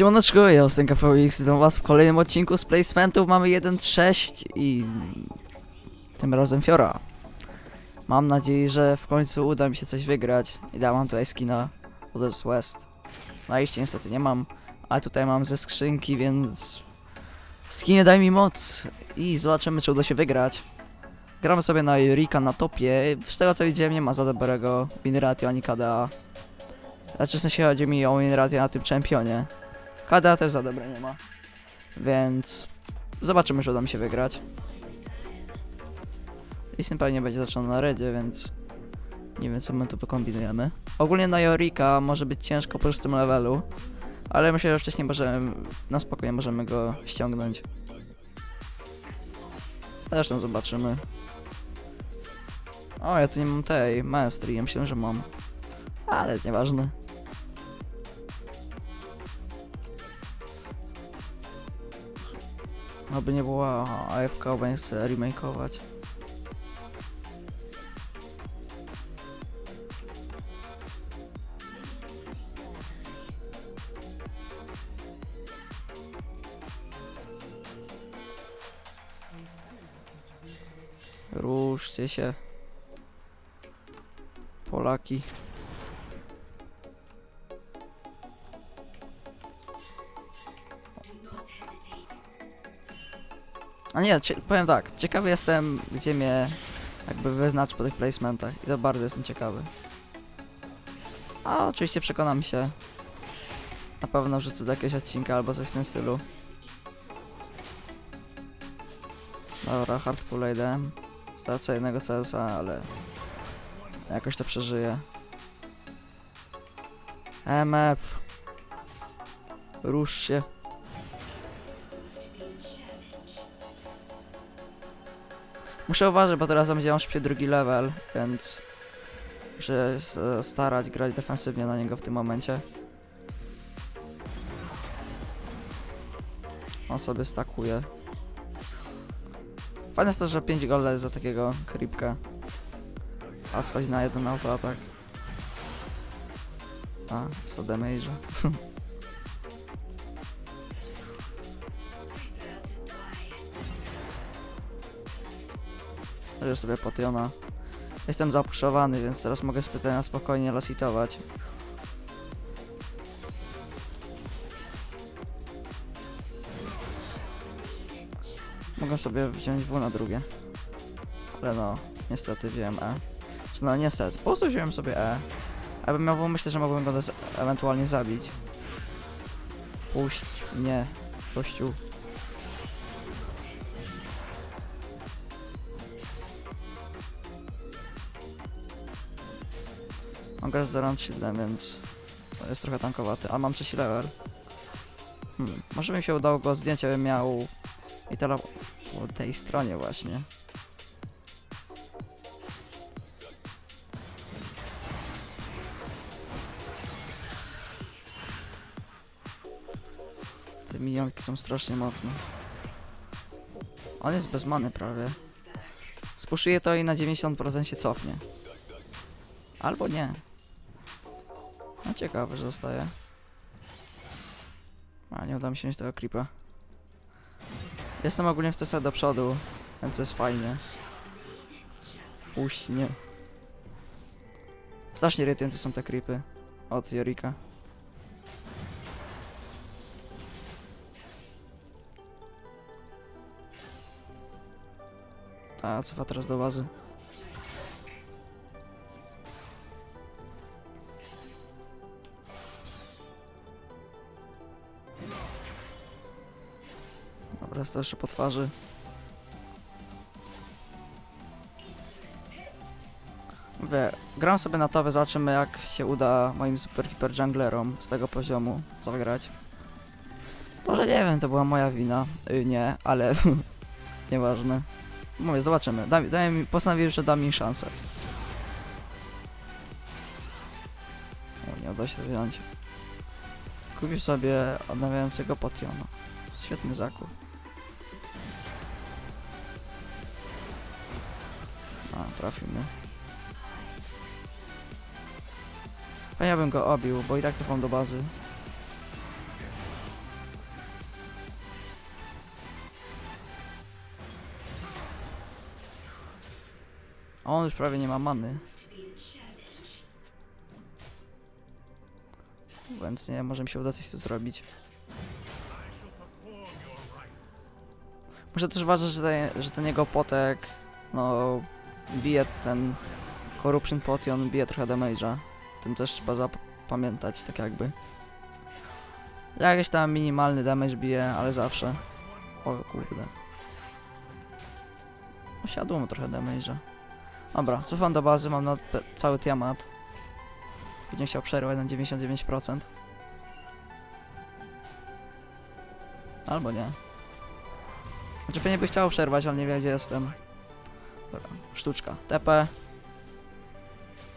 Siemaneczko, ja jestem KVX, witam was w kolejnym odcinku z Placementów. Mamy 1.6 i tym razem Fiora. Mam nadzieję, że w końcu uda mi się coś wygrać. I da mam tutaj skina Odes West. Na iście niestety nie mam, ale tutaj mam ze skrzynki, więc skinie daj mi moc i zobaczymy czy uda się wygrać. Gramy sobie na Rika na topie. Z tego co widziałem nie ma za dobrego winratio ani KDA. Znaczy w sensie chodzi mi o winratio na tym czempionie. KDA też za dobre nie ma. Więc zobaczymy, czy uda mi się wygrać. Listin pewnie będzie zaczynał na redzie, więc nie wiem, co my tu wykombinujemy. Ogólnie na Jorika może być ciężko po tym levelu, ale myślę, że wcześniej możemy, na spokojnie możemy go ściągnąć. Zresztą zobaczymy. O, ja tu nie mam tej maestrii, ja myślałem, że mam. Ale nieważne. Aby nie była AFK, bo nie chcę remakeować. Ruszcie się. Polaki. A nie, powiem tak, ciekawy jestem, gdzie mnie jakby wyznacz po tych placementach i to bardzo jestem ciekawy. A oczywiście przekonam się. Na pewno wrzucę do jakiegoś odcinka albo coś w tym stylu. Dobra, hard pull idem. Stracę jednego CS-a, ale jakoś to przeżyję. MF. Rusz się. Muszę uważać, bo teraz będzie on szybciej drugi level, więc muszę starać grać defensywnie na niego w tym momencie. On sobie stakuje. Fajne jest to, że 5 golda jest za takiego creepka. A schodzi na jeden autoatak. A, 100 damage. Leżę sobie potiona. Jestem zapuszowany, więc teraz mogę z pytania spokojnie lasitować. Mogę sobie wziąć W na drugie. Ale no, niestety wziąłem E. Czy no niestety, po prostu wziąłem sobie E. Abym miał myślę, że mogłem go ewentualnie zabić. Puść, nie, gościu. Mam grać z Dorant Shieldem, więc to jest trochę tankowaty, a mam trzeci level. Hmm, może mi się udało go zdjąć, abym miał i teraz po tej stronie właśnie. Te minionki są strasznie mocne. On jest bez many prawie. Spuszuję to i na 90% się cofnie. Albo nie. Ciekawe, że zostaje. A nie uda mi się mieć tego creepa. Jestem ogólnie w TC do przodu, więc jest fajnie. Puść mnie. Strasznie irytujące są te creepy od Jorika. A, cofa teraz do bazy. Jest to jeszcze po twarzy. Mówię, gram sobie na to, zobaczymy jak się uda moim super hiper junglerom z tego poziomu zagrać. Może nie wiem, to była moja wina. Y, nie, ale nieważne. Mówię, zobaczymy. Daj mi, postanowiłem, że dam mi szansę. O, nie uda się wziąć. Kupił sobie odnawiającego potiona. Świetny zakup. trafił, nie? No. A ja bym go obił, bo i tak cofam do bazy. A on już prawie nie ma many. Więc nie, może mi się uda coś tu zrobić. Muszę też uważać, że ten, że ten jego potek, no, bije ten Corruption Potion, bije trochę damage'a. Tym też trzeba zapamiętać, tak jakby. Jakiś tam minimalny damage bije, ale zawsze. O kurde. Osiadło mu trochę damage'a. Dobra, cofam do bazy, mam na cały Tiamat. Będziemy chciał przerwać na 99%. Albo nie. Znaczy pewnie by chciał przerwać, ale nie wiem gdzie jestem. Dobra, sztuczka. TP.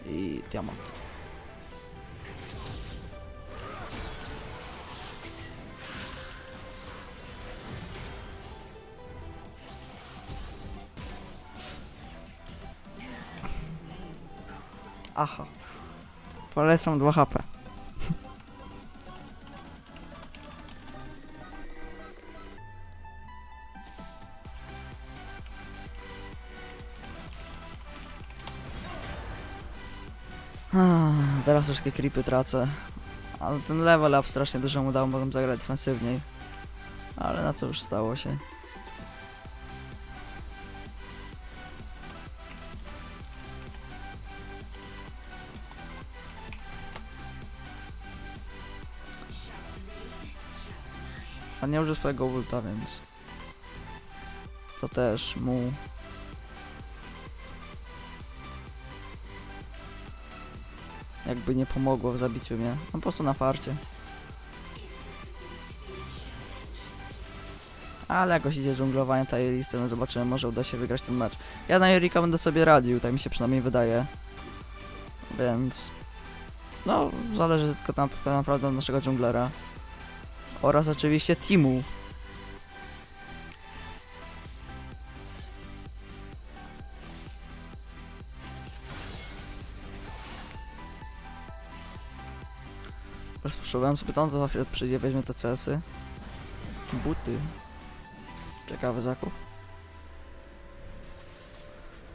I diamant. Aha. Polecam 2 HP. Teraz wszystkie creepy tracę. Ale ten level up strasznie dużo mu dał, mogłem zagrać defensywniej. Ale na co już stało się? A nie użył swojego ulta, więc... To też mu... Jakby nie pomogło w zabiciu mnie. No po prostu na farcie. Ale jakoś idzie dżunglowanie tej listy, no zobaczymy, może uda się wygrać ten mecz. Ja na Jorika będę sobie radził, tak mi się przynajmniej wydaje. Więc... No, zależy tylko tak naprawdę od naszego dżunglera. Oraz oczywiście Rozpoczęłem sobie tam, to przyjdzie, weźmie te CS-y. Buty. Ciekawy zakup.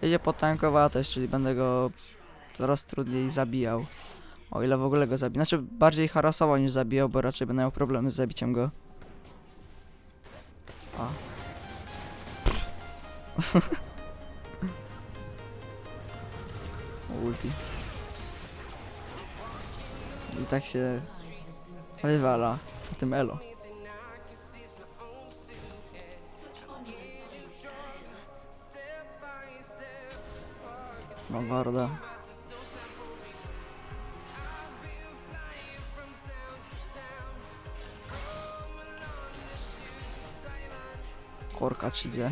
Jedzie potankowatość, czyli będę go coraz trudniej zabijał. O ile w ogóle go zabiję. Znaczy bardziej harasował niż zabijał, bo raczej będę miał problemy z zabiciem go. A. Ulti. I tak się wywala tym elo. Mam warda. Korka czy idzie?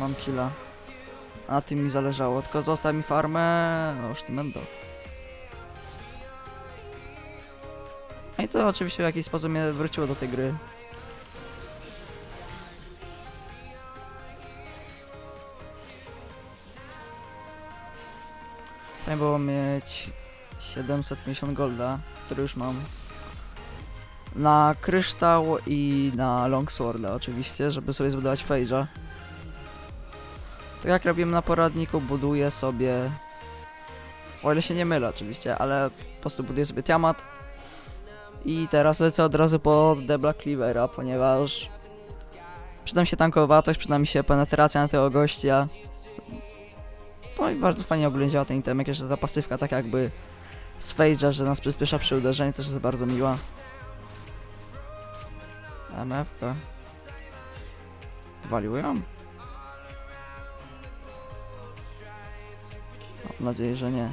Mam killa. A tym mi zależało. Tylko zostaw mi farmę. O, już tym będą. No i to oczywiście w jakiś sposób mnie wróciło do tej gry. Fajnie było mieć 750 golda, który już mam. Na kryształ i na longsworda oczywiście, żeby sobie zbudować fejża. Tak jak robiłem na poradniku, buduję sobie... O ile się nie mylę oczywiście, ale po prostu buduję sobie Tiamat. I teraz lecę od razu po The Black Cleavera, ponieważ... Przyda mi się tankowatość, przyda mi się penetracja na tego gościa. No i bardzo fajnie ogólnie działa ten item, jeszcze ta pasywka tak jakby z Fejdża, że nas przyspiesza przy uderzeniu, też jest bardzo miła. MF to... Walił ją? Mam nadzieję, że nie.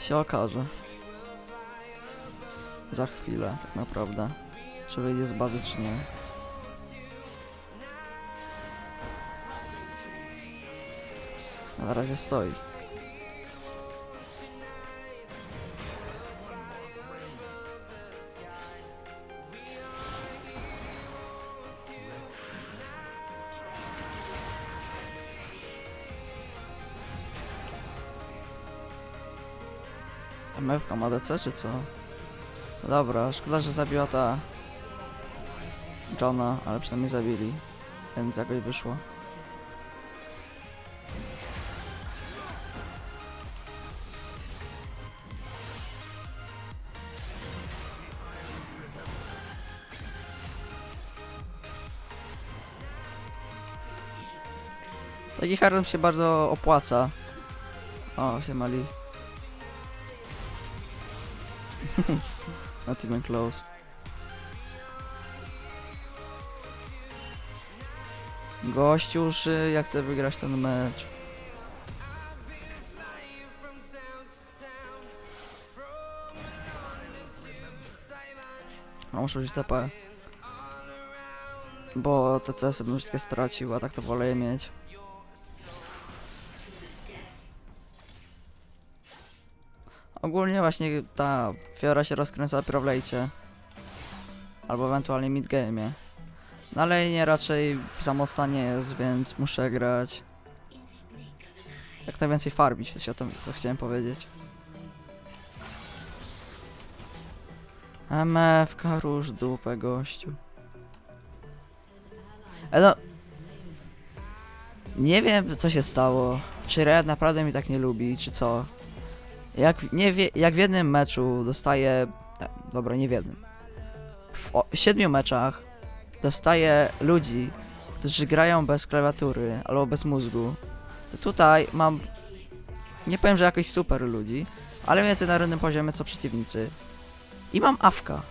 Się okaże. Za chwilę, tak naprawdę. Czy wyjdzie z bazy, czy nie. Na razie stoi. MFK ma DC czy co? Dobra, szkoda, że zabiła ta Johna, ale przynajmniej zabili, więc jakoś wyszło. Taki harem się bardzo opłaca. O, się mali. Not even close. Gościusz, y, ja chcę wygrać ten mecz. No, muszę użyć TP. Bo te CS bym wszystkie stracił, a tak to wolę je mieć. Ogólnie właśnie ta Fiora się rozkręca dopiero w lejcie. Albo ewentualnie mid game'ie. No ale nie raczej za mocna nie jest, więc muszę grać. Jak najwięcej farmić, więc ja to, to chciałem powiedzieć. MFK róż dupę gościu. E no... Nie wiem co się stało. Czy Red naprawdę mi tak nie lubi, czy co? Jak, nie wie, jak w jednym meczu dostaję. E, dobra, nie w jednym. W o, siedmiu meczach dostaję ludzi, którzy grają bez klawiatury albo bez mózgu. To tutaj mam. Nie powiem, że jakoś super ludzi, ale więcej na równym poziomie co przeciwnicy. I mam awka.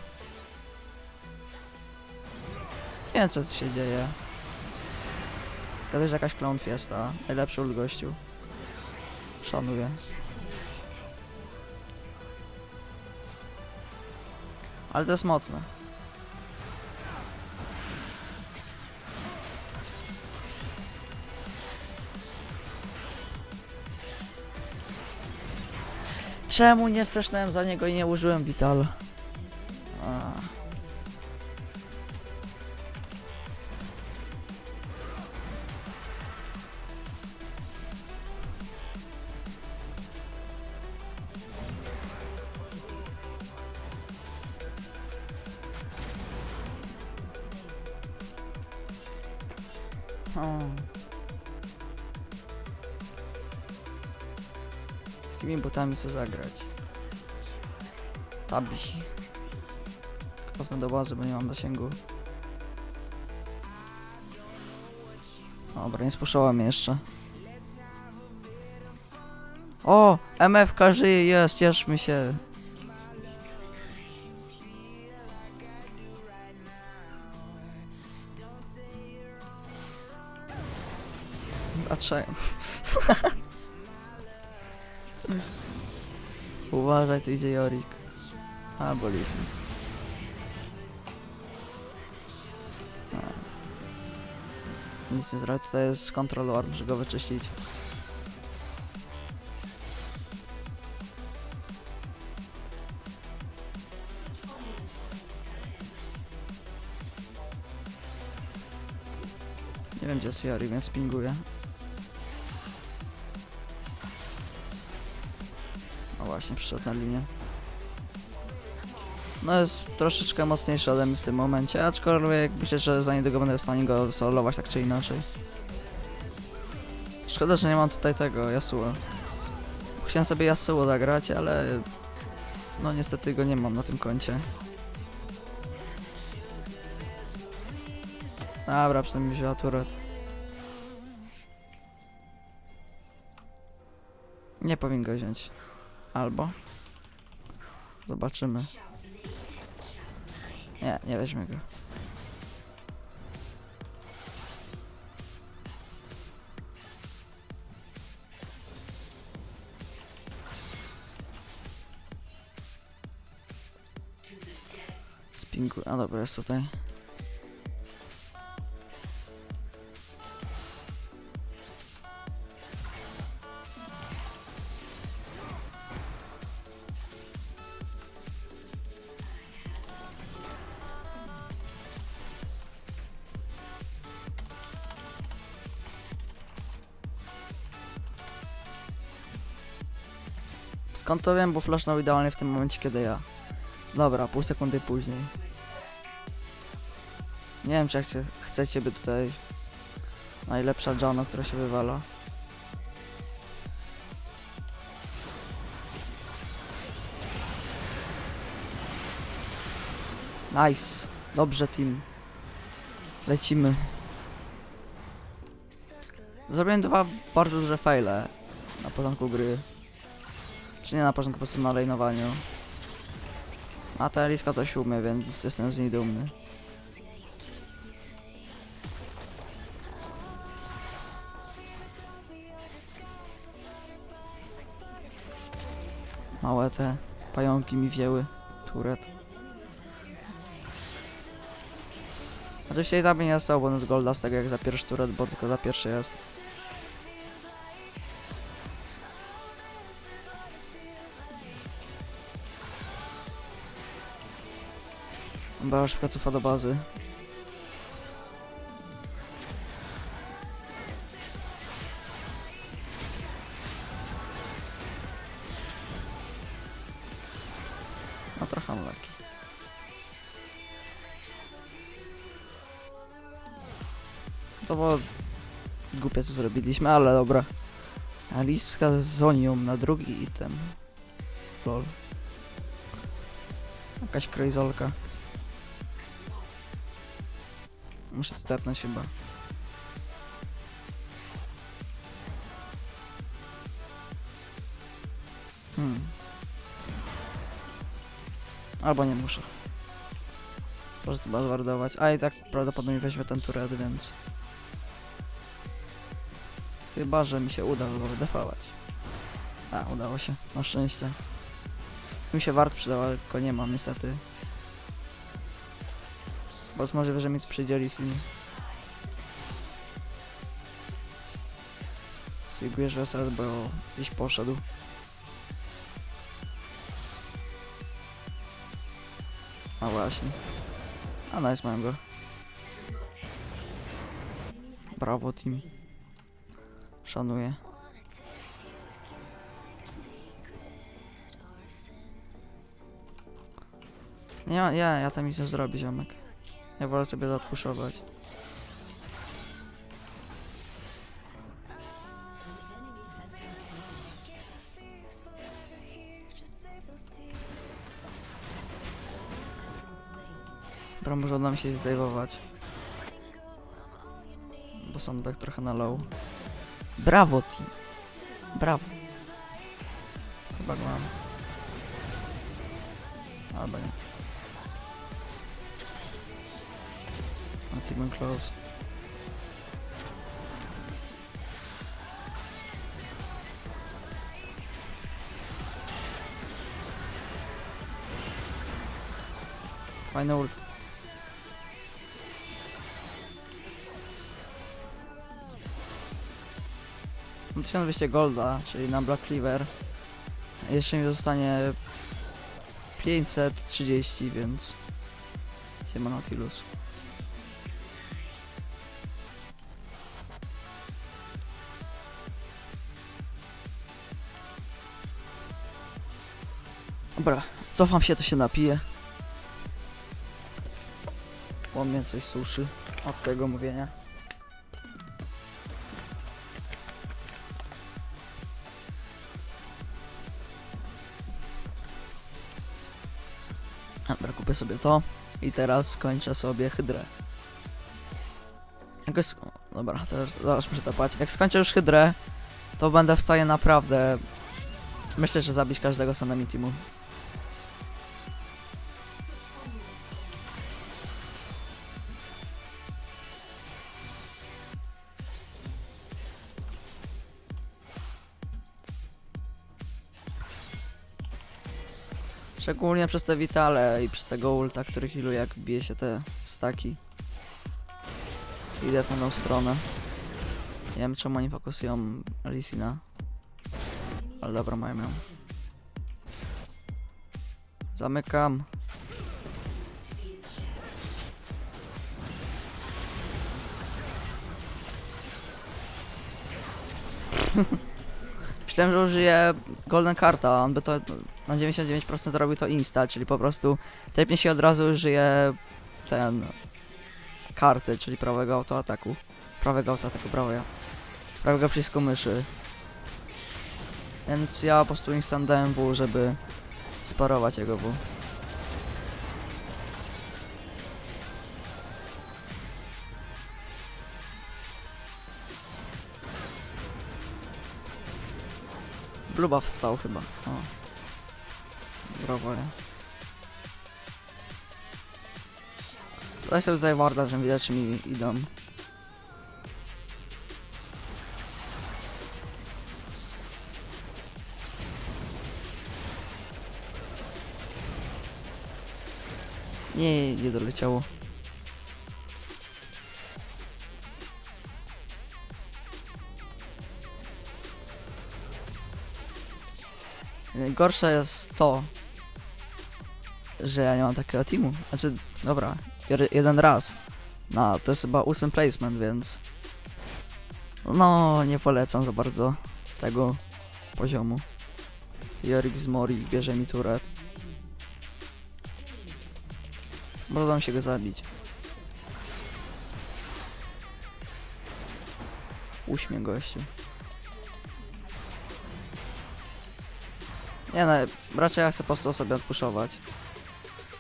Nie wiem co tu się dzieje. Że jakaś clown fiesta. Najlepszy ult gościu. Szanuję. Ale to jest mocne. Czemu nie freshnąłem za niego i nie użyłem Vital? O. Z jakimi butami co zagrać? Tabi. Cofnę do bazy, bo nie mam zasięgu. Dobra, nie spuszczała mnie jeszcze. O! MFK żyje, jest, cieszmy się. A trzech. Uważaj, tu idzie Jorik. Albo Lizzy. Nic nie zrobię, tutaj jest kontrolor, muszę go wyczyścić. Nie wiem gdzie jest Jorik, więc pinguję. Właśnie, przyszedł na linię. No jest troszeczkę mocniejszy ode mnie w tym momencie, aczkolwiek myślę, że za niedługo będę w stanie go solować tak czy inaczej. Szkoda, że nie mam tutaj tego Yasuo. Chciałem sobie Yasuo zagrać, ale no niestety go nie mam na tym koncie. Dobra, przynajmniej wzięła turret. Nie powinien go wziąć. Albo. Zobaczymy. Nie, nie weźmie go. Spingu. A dobra, jest tutaj. Skąd to wiem, bo flashnął idealnie w tym momencie, kiedy ja. Dobra, pół sekundy później. Nie wiem, czy jak cię, chcecie by tutaj... Najlepsza Jano, która się wywala. Nice. Dobrze, team. Lecimy. Zrobiłem dwa bardzo duże faile na początku gry. Czy nie na początku, po prostu na lejnowaniu. A ta Eliska coś umie, więc jestem z niej dumny. Małe te pająki mi wzięły. Turet. Oczywiście i by nie dostał bonus golda z tego jak za pierwszy turet, bo tylko za pierwszy jest. Chyba już cofa do bazy. No trochę leki. To było głupie co zrobiliśmy, ale dobra. Aliska z Zonią na drugi item. Lol. Jakaś krejzolka. Muszę to tepnąć chyba. Hmm. Albo nie muszę. Po prostu bazwardować. A i tak prawdopodobnie weźmie ten turet, więc... Chyba, że mi się uda go wydefować. A, udało się. Na szczęście. Mi się wart przydał, ale go nie mam niestety. Bo możliwe, że mi tu przyjdzie Lisin. Figuję, że teraz bo gdzieś poszedł. A właśnie. A nice, mam go. Brawo, team. Szanuję. Nie, ja, ja tam nic nie zrobię, ziomek. Ja wolę sobie zaodpuszować. Dobra, może uda mi się zdejmować. Bo tak trochę na low. Brawo, team. Brawo. Chyba go mam. Albo nie. Even close. Fajny ult. Mam 1200 golda, czyli na Black Cleaver. Jeszcze mi zostanie 530, więc... Siema Nautilus. Dobra, cofam się, to się napiję. Bo coś suszy od tego mówienia. Dobra, kupię sobie to i teraz kończę sobie hydrę. Jak jest... Dobra, teraz zaraz muszę tapać. Jak skończę już hydrę, to będę w stanie naprawdę... Myślę, że zabić każdego enemy teamu. Szczególnie przez te Vitale i przez tego ulta, który healuje jak bije się te staki. Idę w tą stronę. Nie wiem czemu oni fokusują Lisina. Ale dobra, mają ją. Zamykam. Myślałem, że użyję Golden Karta, a on by to na 99% robił to insta, czyli po prostu tepnie się od razu użyje ten karty, czyli prawego autoataku. Prawego autoataku, ja. Prawego przycisku myszy. Więc ja po prostu instant dałem W, żeby sparować jego W. Bluba wstał chyba. O. Brawo. Daj sobie tutaj warda, że widać, mi idą. Nie, nie doleciało. Gorsze jest to, że ja nie mam takiego teamu. Znaczy, dobra, jed- jeden raz. No, to jest chyba ósmy placement, więc... No, nie polecam za bardzo tego poziomu. Jorik z Mori bierze mi turet. Może dam się go zabić. Uśmiech gościu. Nie no, raczej ja chcę po prostu sobie odpuszować.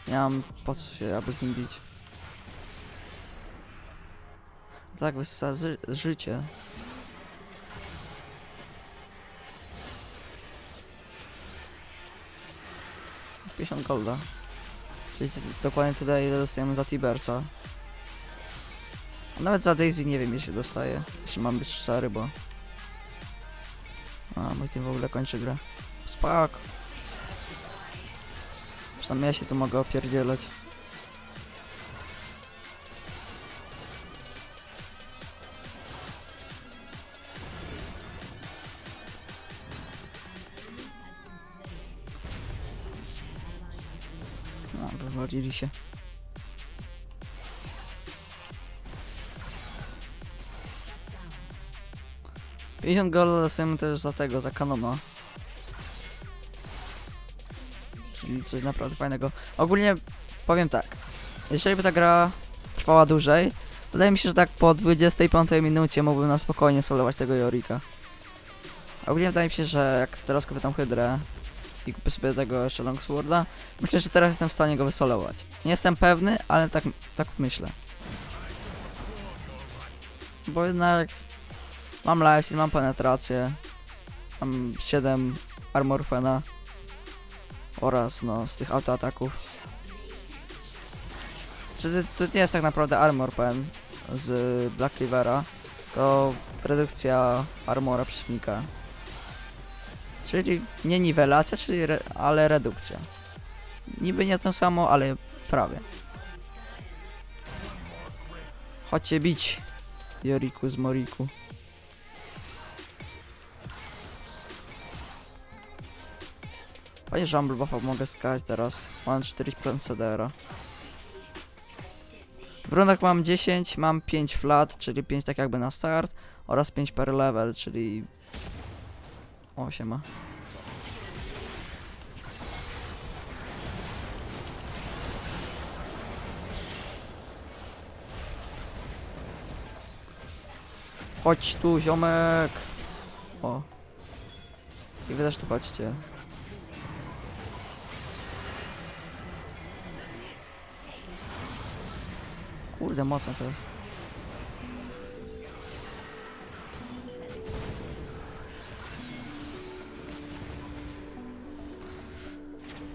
Nie mam po co się aby z nim bić. Tak, wyssa zy- życie. Pięćdziesiąt golda. Czyli dokładnie tyle ile dostajemy za Tibersa. A Nawet za Daisy nie wiem ile się dostaje, jeśli mam być szczery, bo... A, mój team w ogóle kończy grę. Spak. Przynajmniej ja się tu mogę opierdzielać. No, wywalili się. Pięćdziesiąt gola dostajemy też za tego, za kanona. Coś naprawdę fajnego. Ogólnie powiem tak. Jeżeli by ta gra trwała dłużej, wydaje mi się, że tak po 25 minucie mógłbym na spokojnie solować tego Jorika. Ogólnie wydaje mi się, że jak teraz kupię tą hydrę i kupię sobie tego jeszcze Longsworda, myślę, że teraz jestem w stanie go wysolować. Nie jestem pewny, ale tak, tak myślę. Bo jednak mam Lysin, mam penetrację, mam 7 armor fena oraz no z tych autoataków. Czy to, to nie jest tak naprawdę armor pen z Black Rivera, to redukcja armora przeciwnika. Czyli nie niwelacja, czyli re, ale redukcja. Niby nie to samo, ale prawie. Chodźcie bić Joriku z Moriku. Panie Rumble Buffa mogę skać teraz. Mam 4% CDR-a. W rundach mam 10, mam 5 flat, czyli 5 tak jakby na start oraz 5 per level, czyli 8 ma. Chodź tu, ziomek! O. I wy też tu chodźcie. Kurde, mocno to jest.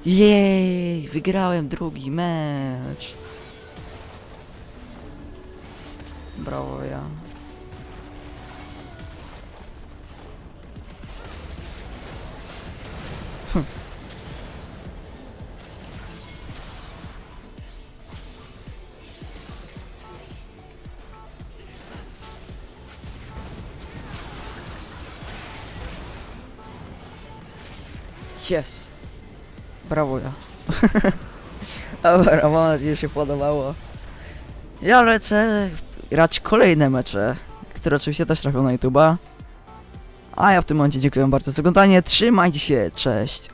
Jej, wygrałem drugi mecz. Brawo ja. Jest. Brawo ja. Dobra, mam nadzieję, że się podobało. Ja lecę grać kolejne mecze, które oczywiście też trafią na YouTube'a. A ja w tym momencie dziękuję bardzo za oglądanie, trzymajcie się, cześć!